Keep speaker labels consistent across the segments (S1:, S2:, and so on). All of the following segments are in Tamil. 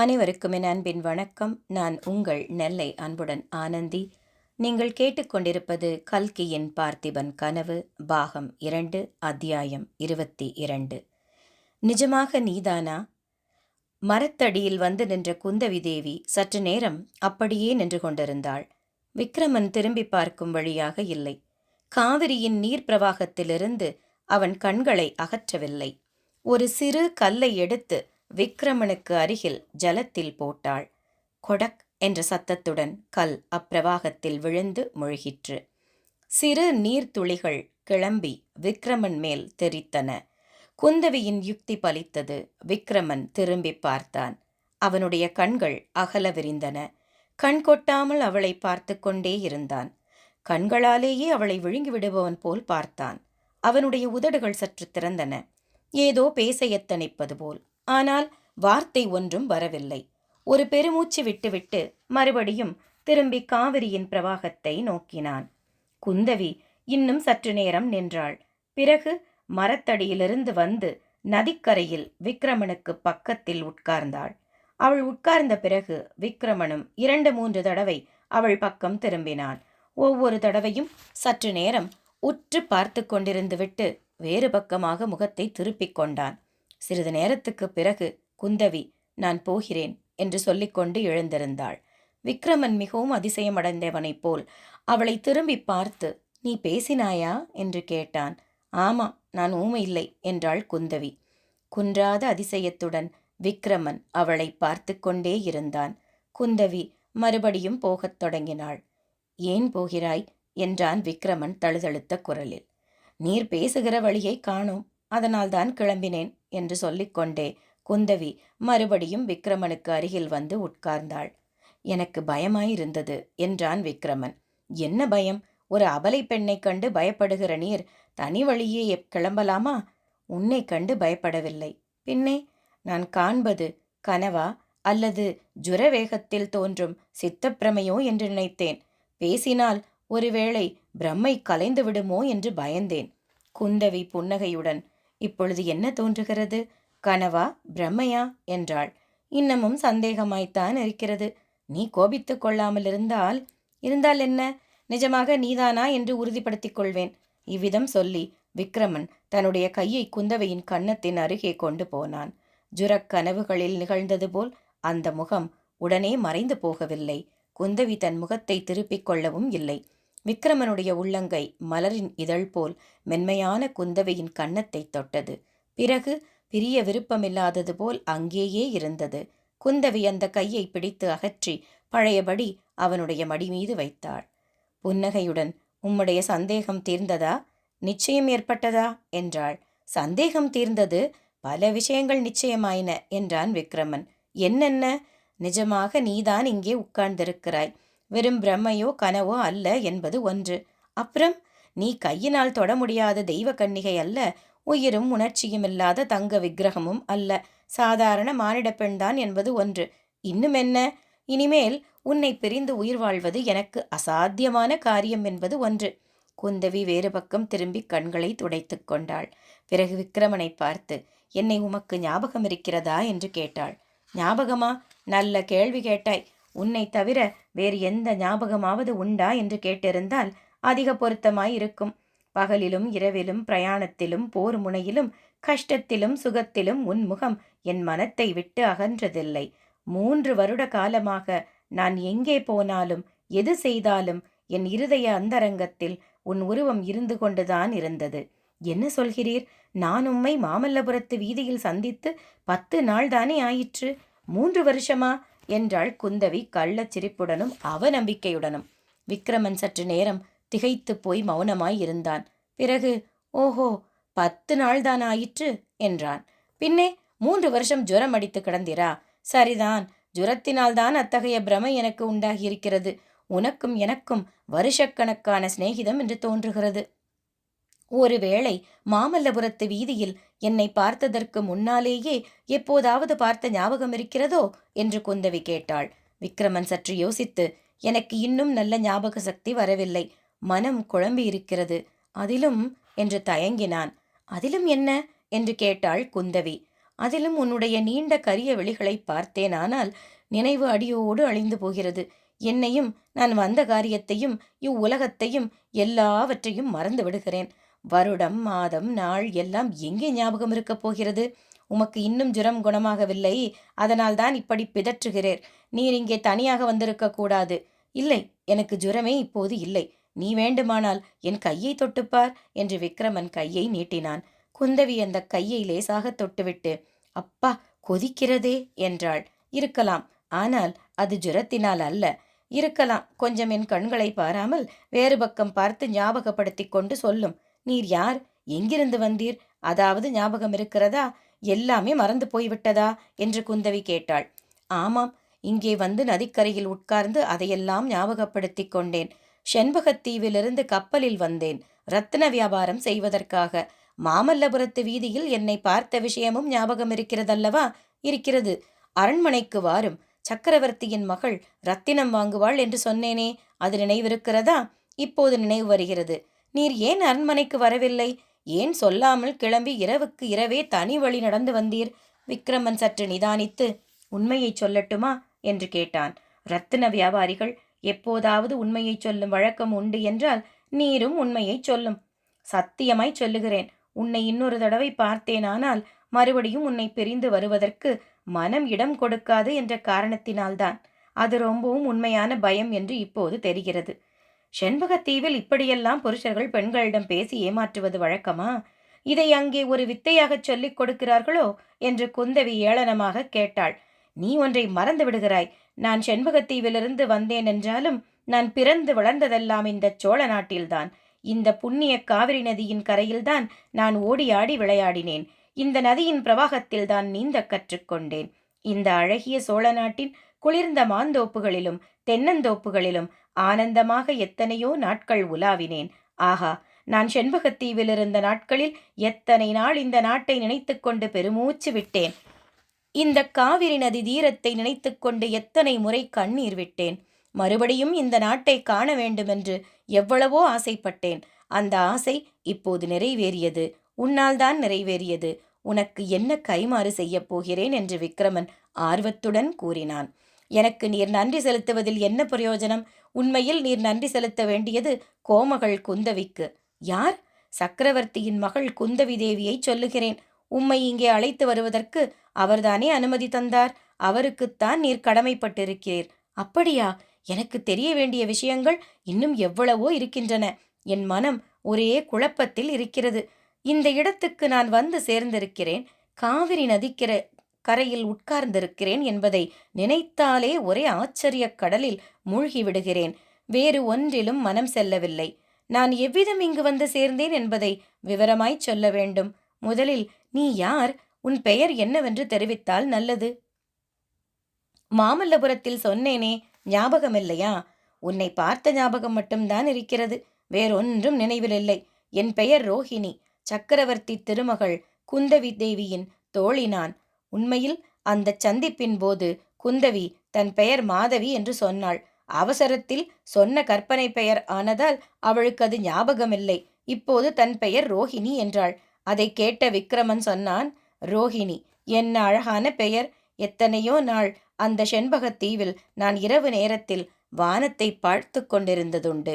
S1: அனைவருக்கும் என் அன்பின் வணக்கம். நான் உங்கள் நெல்லை அன்புடன் ஆனந்தி. நீங்கள் கேட்டுக்கொண்டிருப்பது கல்கியின் பார்த்திபன் கனவு பாகம் இரண்டு அத்தியாயம் இருபத்தி இரண்டு. நிஜமாக நீதானா? மரத்தடியில் வந்து நின்ற குந்தவி தேவி சற்று நேரம் அப்படியே நின்று கொண்டிருந்தாள். விக்ரமன் திரும்பி பார்க்கும் வழியாக இல்லை. காவிரியின் நீர் பிரவாகத்திலிருந்து அவன் கண்களை அகற்றவில்லை. ஒரு சிறு கல்லை எடுத்து விக்ரமனுக்கு அருகில் ஜலத்தில் போட்டாள். கொடக் என்ற சத்தத்துடன் கல் அப்பிரவாகத்தில் விழுந்து முழுகிற்று. சிறு நீர்த்துளிகள் கிளம்பி விக்ரமன் மேல் தெரித்தன. குந்தவியின் யுக்தி பலித்தது விக்ரமன் திரும்பி பார்த்தான். அவனுடைய கண்கள் அகல விரிந்தன. கண் கொட்டாமல் அவளை பார்த்து கொண்டே இருந்தான். கண்களாலேயே அவளை விழுங்கி விடுபவன் போல் பார்த்தான். அவனுடைய உதடுகள் சற்று திறந்தன. ஏதோ பேச எத்தனிப்பது போல். ஆனால் வார்த்தை ஒன்றும் வரவில்லை. ஒரு பெருமூச்சு விட்டுவிட்டு மறுபடியும் திரும்பி காவிரியின் பிரவாகத்தை நோக்கினான். குந்தவி இன்னும் சற்று நேரம் நின்றாள். பிறகு மரத்தடியிலிருந்து வந்து நதிக்கரையில் விக்ரமனுக்கு பக்கத்தில் உட்கார்ந்தாள். அவள் உட்கார்ந்த பிறகு விக்ரமனும் இரண்டு மூன்று தடவை அவள் பக்கம் திரும்பினான். ஒவ்வொரு தடவையும் சற்று நேரம் உற்று பார்த்து கொண்டிருந்து விட்டு வேறு பக்கமாக முகத்தை திருப்பிக் கொண்டான். சிறிது நேரத்துக்கு பிறகு குந்தவி நான் போகிறேன் என்று சொல்லிக்கொண்டு எழுந்திருந்தாள். விக்ரமன் மிகவும் அதிசயமடைந்தவனைப் போல் அவளை திரும்பி பார்த்து நீ பேசினாயா? என்று கேட்டான். ஆமா நான் ஊமை இல்லை என்றாள் குந்தவி. குன்றாத அதிசயத்துடன் விக்ரமன் அவளை பார்த்து கொண்டே இருந்தான். குந்தவி மறுபடியும் போகத் தொடங்கினாள். ஏன் போகிறாய்? என்றான் விக்ரமன் தழுதழுத்த குரலில். நீர் பேசுகிற வழியை காணோம். அதனால்தான் கிளம்பினேன். என்று சொல்லிக்கொண்டே குந்தவி மறுபடியும் விக்ரமனுக்கு அருகில் வந்து உட்கார்ந்தாள். எனக்கு பயமாயிருந்தது என்றான் விக்ரமன். என்ன பயம்? ஒரு அபலை பெண்ணைக் கண்டு பயப்படுகிற நீர் தனி வழியே கிளம்பலாமா? உன்னை கண்டு பயப்படவில்லை. பின்னே நான் காண்பது கனவா அல்லது ஜுரவேகத்தில் தோன்றும் சித்தப்பிரமையோ என்று நினைத்தேன். பேசினால் ஒருவேளை பிரம்மை கலைந்து விடுமோ என்று பயந்தேன். குந்தவி புன்னகையுடன் இப்பொழுது என்ன தோன்றுகிறது? கனவா பிரம்மையா? என்றாள். இன்னமும் சந்தேகமாய்த்தான் இருக்கிறது. நீ கோபித்துக் கொள்ளாமல் இருந்தால் இருந்தால் என்ன? நிஜமாக நீதானா என்று உறுதிப்படுத்திக் கொள்வேன். இவ்விதம் சொல்லி விக்ரமன் தன்னுடைய கையை குந்தவையின் கன்னத்தின் அருகே கொண்டு போனான். ஜுரக் கனவுகளில் நிகழ்ந்தது போல் அந்த முகம் உடனே மறைந்து போகவில்லை. குந்தவி தன் முகத்தை திருப்பிக் கொள்ளவும் இல்லை. விக்ரமனுடைய உள்ளங்கை மலரின் இதழ் போல் மென்மையான குந்தவையின் கன்னத்தை தொட்டது. பிறகு பிரிய விருப்பமில்லாதது போல் அங்கேயே இருந்தது. குந்தவி அந்த கையை பிடித்து அகற்றி பழையபடி அவனுடைய மடி மீது வைத்தாள். புன்னகையுடன் உம்முடைய சந்தேகம் தீர்ந்ததா? நிச்சயம் ஏற்பட்டதா? என்றாள். சந்தேகம் தீர்ந்தது. பல விஷயங்கள் நிச்சயமாயின என்றான் விக்ரமன். என்னென்ன? நிஜமாக நீதான் இங்கே உட்கார்ந்திருக்கிறாய். வெறும் பிரம்மையோ கனவோ அல்ல என்பது ஒன்று. அப்புறம் நீ கையினால் தொட முடியாத தெய்வ கன்னிகை அல்ல உயிரும் உணர்ச்சியும் இல்லாத தங்க விக்கிரகமும் அல்ல. சாதாரண மானிட பெண்தான் என்பது ஒன்று. இன்னும் என்ன? இனிமேல் உன்னை பிரிந்து உயிர் வாழ்வது எனக்கு அசாத்தியமான காரியம் என்பது ஒன்று. குந்தவி வேறு பக்கம் திரும்பி கண்களை துடைத்து கொண்டாள். பிறகு விக்கிரமனை பார்த்து என்னை உமக்கு ஞாபகம் இருக்கிறதா? என்று கேட்டாள். ஞாபகமா? நல்ல கேள்வி கேட்டாய். உன்னை தவிர வேறு எந்த ஞாபகமாவது உண்டா என்று கேட்டிருந்தால் அதிக பொருத்தமாய் இருக்கும் பகலிலும் இரவிலும் பிரயாணத்திலும் போர் முனையிலும் கஷ்டத்திலும் சுகத்திலும் உன் முகம் என் மனத்தை விட்டு அகன்றதில்லை. மூன்று வருட காலமாக நான் எங்கே போனாலும் எது செய்தாலும் என் இருதய அந்தரங்கத்தில் உன் உருவம் இருந்து கொண்டுதான் இருந்தது. என்ன சொல்கிறீர்? நான் உம்மை மாமல்லபுரத்து வீதியில் சந்தித்து பத்து நாள் தானே ஆயிற்று? மூன்று வருஷமா? என்றாள் குந்தவி கள்ளச் சிரிப்புடனும் அவநம்பிக்கையுடனும். விக்ரமன் சற்று நேரம் திகைத்து போய் மௌனமாய் இருந்தான். பிறகு ஓஹோ பத்து நாள்தான் ஆயிற்று? என்றான். பின்னே மூன்று வருஷம் ஜுரம் அடித்து கிடந்திரா? சரிதான். ஜுரத்தினால்தான் அத்தகைய பிரமை எனக்கு உண்டாகியிருக்கிறது. உனக்கும் எனக்கும் வருஷக்கணக்கான சிநேகிதம் என்று தோன்றுகிறது. ஒருவேளை மாமல்லபுரத்து வீதியில் என்னை பார்த்ததற்கு முன்னாலேயே எப்போதாவது பார்த்த ஞாபகம் இருக்கிறதோ? என்று குந்தவி கேட்டாள். விக்ரமன் சற்று யோசித்து எனக்கு இன்னும் நல்ல ஞாபக சக்தி வரவில்லை. மனம் குழம்பி இருக்கிறது. அதிலும் என்று தயங்கினான். அதிலும் என்ன? என்று கேட்டாள் குந்தவி. அதிலும் உன்னுடைய நீண்ட கரிய விழிகளை பார்த்தேனானால் நினைவு அடியோடு அழிந்து போகிறது. என்னையும் நான் வந்த காரியத்தையும் இவ்வுலகத்தையும் எல்லாவற்றையும் மறந்து விடுகிறேன். வருடம் மாதம் நாள் எல்லாம் எங்கே ஞாபகம் இருக்கப் போகிறது? உமக்கு இன்னும் ஜுரம் குணமாகவில்லை. அதனால்தான் இப்படி பிதற்றுகிறேர். நீர் இங்கே தனியாக வந்திருக்க கூடாது. இல்லை எனக்கு ஜுரமே இப்போது இல்லை. நீ வேண்டுமானால் என் கையை தொட்டுப்பார் என்று விக்ரமன் கையை நீட்டினான். குந்தவி அந்த கையை லேசாக தொட்டுவிட்டு அப்பா கொதிக்கிறதே என்றாள். இருக்கலாம். ஆனால் அது ஜுரத்தினால் அல்ல. இருக்கலாம். கொஞ்சம் என் கண்களை பாராமல் வேறு பக்கம் பார்த்து ஞாபகப்படுத்தி கொண்டு சொல்லும். நீர் யார்? எங்கிருந்து வந்தீர்? அதாவது ஞாபகம் இருக்கிறதா? எல்லாமே மறந்து போய்விட்டதா? என்று குந்தவி கேட்டாள். ஆமாம் இங்கே வந்து நதிக்கரையில் உட்கார்ந்து அதையெல்லாம் ஞாபகப்படுத்தி கொண்டேன். செண்பகத்தீவிலிருந்து கப்பலில் வந்தேன் ரத்தின வியாபாரம் செய்வதற்காக. மாமல்லபுரத்து வீதியில் என்னை பார்த்த விஷயமும் ஞாபகம் இருக்கிறதல்லவா? இருக்கிறது. அரண்மனைக்கு வாரும். சக்கரவர்த்தியின் மகள் ரத்தினம் வாங்குவாள் என்று சொன்னேனே அது நினைவிருக்கிறதா? இப்போது நினைவு வருகிறது. நீர் ஏன் அரண்மனைக்கு வரவில்லை? ஏன் சொல்லாமல் கிளம்பி இரவுக்கு இரவே தனி வழி நடந்து வந்தீர்? விக்ரமன் சற்று நிதானித்து உண்மையை சொல்லட்டுமா? என்று கேட்டான். ரத்தின வியாபாரிகள் எப்போதாவது உண்மையை சொல்லும் வழக்கம் உண்டு என்றால் நீரும் உண்மையை சொல்லும். சத்தியமாய் சொல்லுகிறேன். உன்னை இன்னொரு தடவை பார்த்தேனானால் மறுபடியும் உன்னை பிரிந்து வருவதற்கு மனம் இடம் கொடுக்காது என்ற காரணத்தினால்தான். அது ரொம்பவும் உண்மையான பயம் என்று இப்போது தெரிகிறது. செண்பகத்தீவில் இப்படியெல்லாம் புருஷர்கள் பெண்களிடம் பேசி ஏமாற்றுவது வழக்கமா? இதை அங்கே ஒரு வித்தையாகச் சொல்லிக் கொடுக்கிறார்களோ? என்று குந்தவி ஏளனமாக கேட்டாள். நீ ஒன்றை மறந்து விடுகிறாய். நான் செண்பகத்தீவிலிருந்து வந்தேன் என்றாலும் நான் பிறந்து வளர்ந்ததெல்லாம் இந்த சோழ நாட்டில்தான். இந்த புண்ணிய காவிரி நதியின் கரையில்தான் நான் ஓடி ஆடி விளையாடினேன். இந்த நதியின் பிரவாகத்தில் தான் நீந்த கற்றுக்கொண்டேன் இந்த அழகிய சோழ நாட்டின் குளிர்ந்த மாந்தோப்புகளிலும் தென்னந்தோப்புகளிலும் ஆனந்தமாக எத்தனையோ நாட்கள் உலாவினேன். ஆஹா நான் செண்பகத்தீவில் இருந்த நாட்களில் எத்தனை நாள் இந்த நாட்டை நினைத்துக்கொண்டு பெருமூச்சு விட்டேன். இந்த காவிரி நதி தீரத்தை நினைத்துக்கொண்டு எத்தனை முறை கண்ணீர் விட்டேன். மறுபடியும் இந்த நாட்டை காண வேண்டுமென்று எவ்வளவோ ஆசைப்பட்டேன். அந்த ஆசை இப்போது நிறைவேறியது. உன்னால் தான் நிறைவேறியது. உனக்கு என்ன கைமாறு செய்யப் போகிறேன்? என்று விக்ரமன் ஆர்வத்துடன் கூறினான். எனக்கு நீர் நன்றி செலுத்துவதில் என்ன பிரயோஜனம்? உண்மையில் நீர் நன்றி செலுத்த வேண்டியது கோமகள் குந்தவிக்கு. யார்? சக்கரவர்த்தியின் மகள் குந்தவி தேவியை சொல்லுகிறேன். உம்மை இங்கே அழைத்து வருவதற்கு அவர்தானே அனுமதி தந்தார். அவருக்குத்தான் நீர் கடமைப்பட்டிருக்கிறீர். அப்படியா? எனக்கு தெரிய வேண்டிய விஷயங்கள் இன்னும் எவ்வளவோ இருக்கின்றன. என் மனம் ஒரே குழப்பத்தில் இருக்கிறது. இந்த இடத்துக்கு நான் வந்து சேர்ந்திருக்கிறேன். காவிரி நதிக்கிற கரையில் உட்கார்ந்திருக்கிறேன் என்பதை நினைத்தாலே ஒரே ஆச்சரியக் கடலில் மூழ்கி விடுகிறேன் வேறு ஒன்றிலும் மனம் செல்லவில்லை. நான் எவ்விதம் இங்கு வந்து சேர்ந்தேன் என்பதை விவரமாய்ச் சொல்ல வேண்டும். முதலில் நீ யார்? உன் பெயர் என்னவென்று தெரிவித்தால் நல்லது. மாமல்லபுரத்தில் சொன்னேனே ஞாபகமில்லையா? உன்னை பார்த்த ஞாபகம் மட்டும்தான் இருக்கிறது. வேறொன்றும் நினைவில் இல்லை என் பெயர் ரோஹிணி. சக்கரவர்த்தி திருமகள் குந்தவி தேவியின் தோழி நான் உண்மையில் அந்த சந்திப்பின் போது குந்தவி தன் பெயர் மாதவி என்று சொன்னாள். அவசரத்தில் சொன்ன கற்பனை பெயர் ஆனதால் அவளுக்கு அது ஞாபகமில்லை. இப்போது தன் பெயர் ரோஹிணி என்றாள். அதை கேட்ட விக்ரமன் சொன்னான் ரோஹிணி என்ன அழகான பெயர். எத்தனையோ நாள் அந்த செண்பகத்தீவில் நான் இரவு நேரத்தில் வானத்தை பார்த்து கொண்டிருந்ததுண்டு.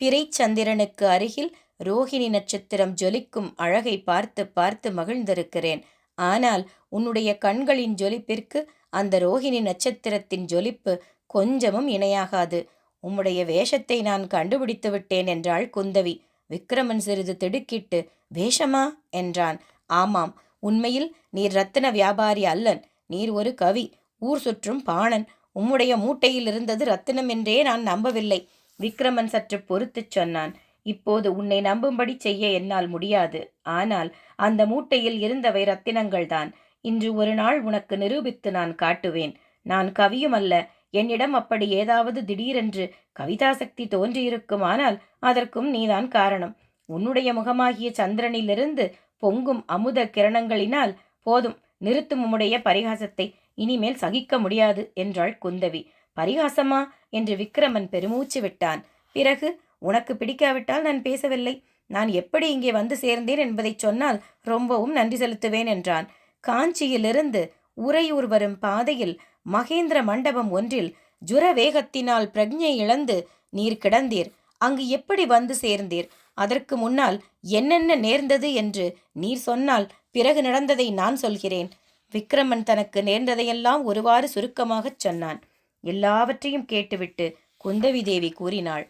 S1: பிறைச்சந்திரனுக்கு அருகில் ரோஹிணி நட்சத்திரம் ஜொலிக்கும் அழகை பார்த்து பார்த்து மகிழ்ந்திருக்கிறேன். ஆனால் உன்னுடைய கண்களின் ஜொலிப்பிற்கு அந்த ரோஹிணி நட்சத்திரத்தின் ஜொலிப்பு கொஞ்சமும் இணையாகாது. உம்முடைய வேஷத்தை நான் கண்டுபிடித்து விட்டேன் என்றாள் குந்தவி. விக்ரமன் சிறிது திடுக்கிட்டு வேஷமா? என்றான். ஆமாம் உண்மையில் நீர் ரத்தின வியாபாரி அல்லன். நீர் ஒரு கவி. ஊர் சுற்றும் பாணன். உம்முடைய மூட்டையில் இருந்தது ரத்தினம் என்றே நான் நம்பவில்லை. விக்ரமன் சற்று பொறுத்துச் சொன்னான். இப்போது உன்னை நம்பும்படி செய்ய என்னால் முடியாது. ஆனால் அந்த மூட்டையில் இருந்தவை ரத்தினங்கள்தான். இன்று ஒரு நாள் உனக்கு நிரூபித்து நான் காட்டுவேன். நான் கவியும் அல்ல என்னிடம் அப்படி ஏதாவது திடீரென்று கவிதாசக்தி தோன்றியிருக்குமானால் அதற்கும் நீதான் காரணம். உன்னுடைய முகமாகிய சந்திரனிலிருந்து பொங்கும் அமுத கிரணங்களினால் போதும். நிறுத்தும் உம்முடைய பரிகாசத்தை இனிமேல் சகிக்க முடியாது என்றாள் குந்தவி. பரிகாசமா? என்று விக்ரமன் பெருமூச்சு விட்டான். பிறகு உனக்கு பிடிக்காவிட்டால் நான் பேசவில்லை. நான் எப்படி இங்கே வந்து சேர்ந்தேன் என்பதை சொன்னால் ரொம்பவும் நன்றி செலுத்துவேன் என்றான். காஞ்சியிலிருந்து உறையூர் வரும் பாதையில் மகேந்திர மண்டபம் ஒன்றில் ஜுர வேகத்தினால் பிரஜை இழந்து நீர் கிடந்தீர். அங்கு எப்படி வந்து சேர்ந்தீர்? அதற்கு முன்னால் என்னென்ன நேர்ந்தது என்று நீர் சொன்னால் பிறகு நடந்ததை நான் சொல்கிறேன். விக்ரமன் தனக்கு நேர்ந்ததையெல்லாம் ஒருவாறு சுருக்கமாகச் சொன்னான். எல்லாவற்றையும் கேட்டுவிட்டு குந்தவி தேவி கூறினாள்.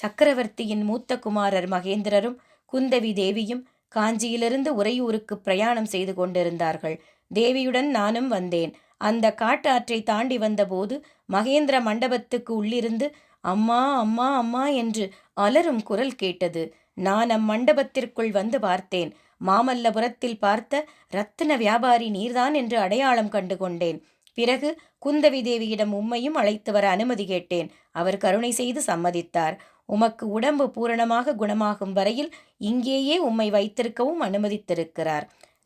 S1: சக்கரவர்த்தியின் மூத்த குமாரர் மகேந்திரரும் குந்தவி தேவியும் காஞ்சியிலிருந்து உறையூருக்கு பிரயாணம் செய்து கொண்டிருந்தார்கள். தேவியுடன் நானும் வந்தேன். அந்த காட்டாற்றை தாண்டி வந்தபோது மகேந்திர மண்டபத்துக்கு உள்ளிருந்து அம்மா அம்மா அம்மா என்று அலரும் குரல் கேட்டது. நான் அம்மண்டபத்திற்குள் வந்து பார்த்தேன். மாமல்லபுரத்தில் பார்த்த ரத்தின வியாபாரி நீர்தான் என்று அடையாளம் கண்டு கொண்டேன். பிறகு குந்தவி தேவியிடம் உம்மையும் அழைத்து வர அனுமதி கேட்டேன். அவர் கருணை செய்து சம்மதித்தார். உமக்கு உடம்பு பூரணமாக குணமாகும் வரையில் இங்கேயே உம்மை வைத்திருக்கவும் அனுமதித்திருக்கிறார்.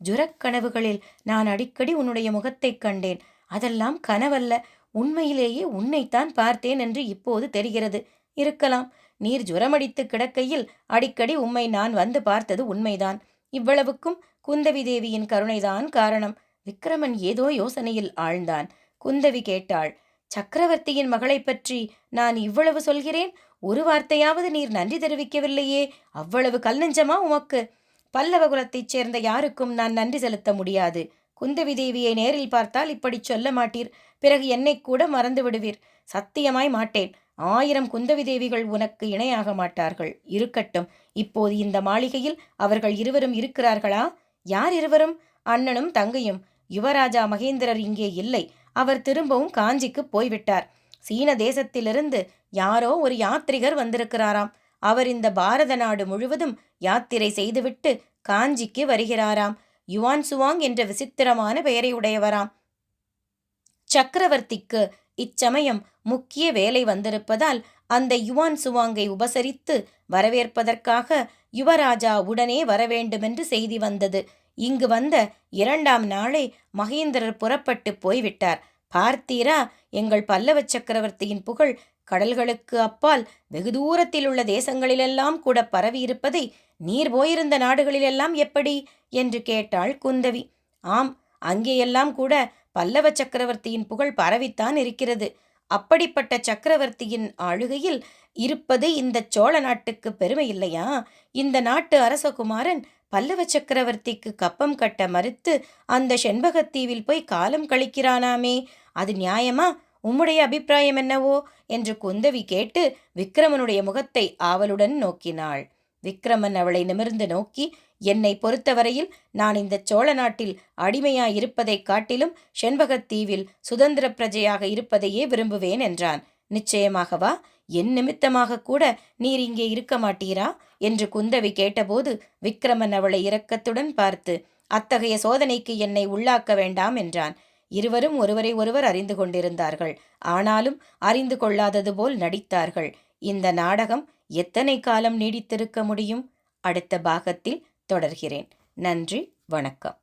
S1: ஜுரக்கனவுகளில் நான் அடிக்கடி உன்னுடைய முகத்தைக் கண்டேன். அதெல்லாம் கனவல்ல. உண்மையிலேயே உன்னைத்தான் பார்த்தேன் என்று இப்போது தெரிகிறது. இருக்கலாம். நீர் ஜுரமடித்து கிடக்கையில் அடிக்கடி உம்மை நான் வந்து பார்த்தது உண்மைதான். இவ்வளவுக்கும் குந்தவி தேவியின் கருணைதான் காரணம். விக்ரமன் ஏதோ யோசனையில் ஆழ்ந்தான். குந்தவி கேட்டாள் சக்கரவர்த்தியின் மகளைப் பற்றி நான் இவ்வளவு சொல்கிறேன்? ஒரு வார்த்தையாவது நீர் நன்றி தெரிவிக்கவில்லையே. அவ்வளவு கல்நெஞ்சமா உமக்கு? பல்லவகுலத்தைச் சேர்ந்த யாருக்கும் நான் நன்றி செலுத்த முடியாது. குந்தவி தேவியை நேரில் பார்த்தால் இப்படி சொல்ல மாட்டீர். பிறகு என்னை கூட மறந்து விடுவீர். சத்தியமாய் மாட்டேன். ஆயிரம் குந்தவி தேவிகள் உனக்கு இணையாக மாட்டார்கள். இருக்கட்டும். இப்போது இந்த மாளிகையில் அவர்கள் இருவரும் இருக்கிறார்களா? யார் இருவரும்? அண்ணனும் தங்கையும். யுவராஜா மகேந்திரர் இங்கே இல்லை. அவர் திரும்பவும் காஞ்சிக்கு போய்விட்டார். சீன தேசத்திலிருந்து யாரோ ஒரு யாத்ரிகர் வந்திருக்கிறாராம். அவர் இந்த பாரத நாடு முழுவதும் யாத்திரை செய்துவிட்டு காஞ்சிக்கு வருகிறாராம். யுவான் சுவாங் என்ற விசித்திரமான பெயரை உடையவராம் சக்கரவர்த்திக்கு இச்சமயம் முக்கிய வேலை வந்திருப்பதால் அந்த யுவான் சுவாங்கை உபசரித்து வரவேற்பதற்காக யுவராஜா உடனே வரவேண்டுமென்று செய்தி வந்தது. இங்கு வந்த இரண்டாம் நாளே மகேந்திரர் புறப்பட்டு போய்விட்டார். பார்த்தீரா? எங்கள் பல்லவ சக்கரவர்த்தியின் புகழ் கடல்களுக்கு அப்பால் வெகு தூரத்தில் உள்ள தேசங்களிலெல்லாம் கூட பரவியிருப்பதை நீர் போயிருந்த நாடுகளிலெல்லாம் எப்படி? என்று கேட்டாள் குந்தவி. ஆம் அங்கேயெல்லாம் கூட பல்லவ சக்கரவர்த்தியின் புகழ் பரவித்தான் இருக்கிறது. அப்படிப்பட்ட சக்கரவர்த்தியின் ஆளுகையில் இருப்பது இந்த சோழ நாட்டுக்கு பெருமை இல்லையா? இந்த நாட்டு அரசகுமாரன் பல்லவ சக்கரவர்த்திக்கு கப்பம் கட்ட மறுத்து அந்த செண்பகத்தீவில் போய் காலம் கழிக்கிறானாமே. அது நியாயமா? உம்முடைய அபிப்பிராயம் என்னவோ? என்று குந்தவி கேட்டு விக்ரமனுடைய முகத்தை ஆவலுடன் நோக்கினாள். விக்ரமன் அவளை நிமிர்ந்து நோக்கி என்னை பொறுத்தவரையில் நான் இந்த சோழ நாட்டில் அடிமையாயிருப்பதைக் காட்டிலும் செண்பகத்தீவில் சுதந்திர பிரஜையாக இருப்பதையே விரும்புவேன் என்றான். நிச்சயமாகவா என் நிமித்தமாக கூட நீர் இங்கே இருக்க மாட்டீரா? என்று குந்தவி கேட்டபோது விக்ரமன் அவளை இரக்கத்துடன் பார்த்து அத்தகைய சோதனைக்கு என்னை உள்ளாக்க வேண்டாம் என்றான். இருவரும் ஒருவரை ஒருவர் அறிந்து கொண்டிருந்தார்கள். ஆனாலும் அறிந்து கொள்ளாதது போல் நடித்தார்கள். இந்த நாடகம் எத்தனை காலம் நீடித்திருக்க முடியும்? அடுத்த பாகத்தில் தொடர்கிறேன். நன்றி வணக்கம்.